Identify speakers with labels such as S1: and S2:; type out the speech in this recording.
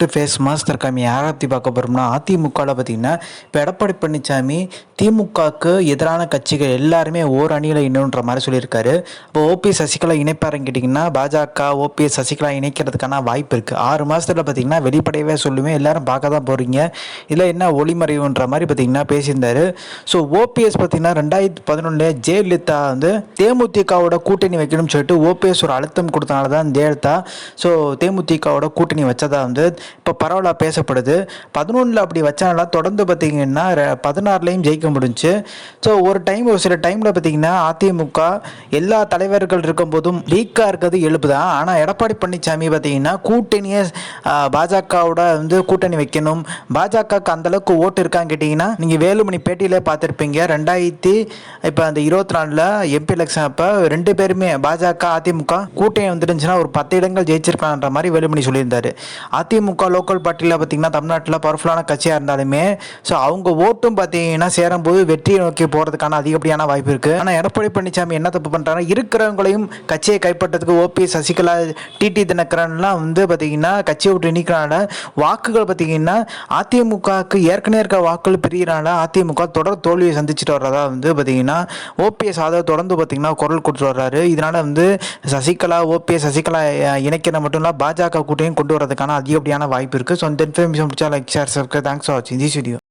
S1: To face master காமி யாரை பார்க்க போகிறோம்னா அதிமுகவில் பார்த்தீங்கன்னா இப்போ எடப்பாடி பழனிசாமி திமுகவுக்கு எதிரான கட்சிகள் எல்லாருமே ஓர் அணியில் இன்னுன்ற மாதிரி சொல்லியிருக்காரு. இப்போ ஓபிஎஸ் சசிகலா இணைப்பாருன்னு கேட்டிங்கன்னா பாஜக ஓபிஎஸ் சசிகலா இணைக்கிறதுக்கான வாய்ப்பு இருக்குது ஆறு மாதத்தில் பார்த்தீங்கன்னா வெளிப்படையவே சொல்லுவேன் எல்லாரும் பார்க்க தான் போகிறீங்க இதில் என்ன ஒளிமறைவுன்ற மாதிரி பார்த்தீங்கன்னா பேசியிருந்தார். ஸோ ஓபிஎஸ் பார்த்தீங்கன்னா ரெண்டாயிரத்தி பதினொன்றில் ஜெயலலிதா வந்து தேமுதிகவோட கூட்டணி வைக்கணும்னு சொல்லிட்டு ஓபிஎஸ் ஒரு அழுத்தம் கொடுத்தனால தான் ஜெயலலிதா ஸோ தேமுதிகவோட கூட்டணி வச்சதா வந்து இப்போ பரவலாக பேசப்படுது. பதினொன்றில் அப்படி வச்சனால தொடர்ந்து பார்த்தீங்கன்னா பதினாறுலேயும் ஜெயிக்க முடிஞ்சுச்சு ஸோ ஒரு டைம் ஒரு சில டைமில் பார்த்தீங்கன்னா அதிமுக எல்லா தலைவர்கள் இருக்கும்போதும் வீக்காக இருக்கிறது எழுப்பு தான் ஆனால் எடப்பாடி பழனிசாமி பார்த்தீங்கன்னா கூட்டணியை பாஜகவோட வந்து கூட்டணி வைக்கணும். பாஜகவுக்கு அந்தளவுக்கு ஓட்டு இருக்கான்னு கேட்டிங்கன்னா நீங்கள் வேலுமணி பேட்டியில் பார்த்துருப்பீங்க. ரெண்டாயிரத்தி இப்போ அந்த இருபத்தி நாலில் எம்பி எலெக்ஷன் அப்போ ரெண்டு பேருமே பாஜக அதிமுக கூட்டணி வந்துருந்துச்சுன்னா ஒரு பத்து இடங்கள் ஜெயிச்சிருக்கான்ற மாதிரி வேலுமணி சொல்லியிருந்தார். அதிமுக லோக்கல் பார்ட்டியில் பார்த்தீங்கன்னா தமிழ்நாட்டில் பவர்ஃபுல்லான கட்சியாக இருந்தாலுமே ஸோ அவங்க ஓட்டும் பார்த்தீங்கன்னா சேரும்போது வெற்றியை நோக்கி போகிறதுக்கான அதிகப்படியான வாய்ப்பு இருக்குது ஆனால் எடப்பாடி பழனிசாமி என்ன தப்பு பண்ணுறாங்கன்னா இருக்கிறவங்களையும் கட்சியை கைப்பற்றதுக்கு ஓபி சசிகலா டிடி தினகரன்லாம் வந்து பார்த்தீங்கன்னா கட்சியை விட்டு நீக்கிறனால வாக்குகள் பார்த்தீங்கன்னா அதிமுகவுக்கு ஏற்கனவே இருக்க வாக்குகள் பிரியறனால அதிமுக தொடர் தோல்வியை சந்திச்சுட்டு வர்றதா வந்து பார்த்தீங்கன்னா ஓபிஎஸ் ஆதரவு தொடர்ந்து பார்த்தீங்கன்னா குரல் கொடுத்து வர்றாரு. இதனால் வந்து சசிகலா ஓபிஎஸ் சசிகலா இணைக்கிற இணைக்கிறது மட்டும் இல்லை பாஜக கூட்டையும் கொண்டு வரதுக்கான அதிகப்படியான வாய்ப்பு இருக்குது ஸோ அந்த இன்ஃபர்மேஷன் பிடிச்சா like share subscribe thanks for வாட்சிங் திஸ் வீடியோ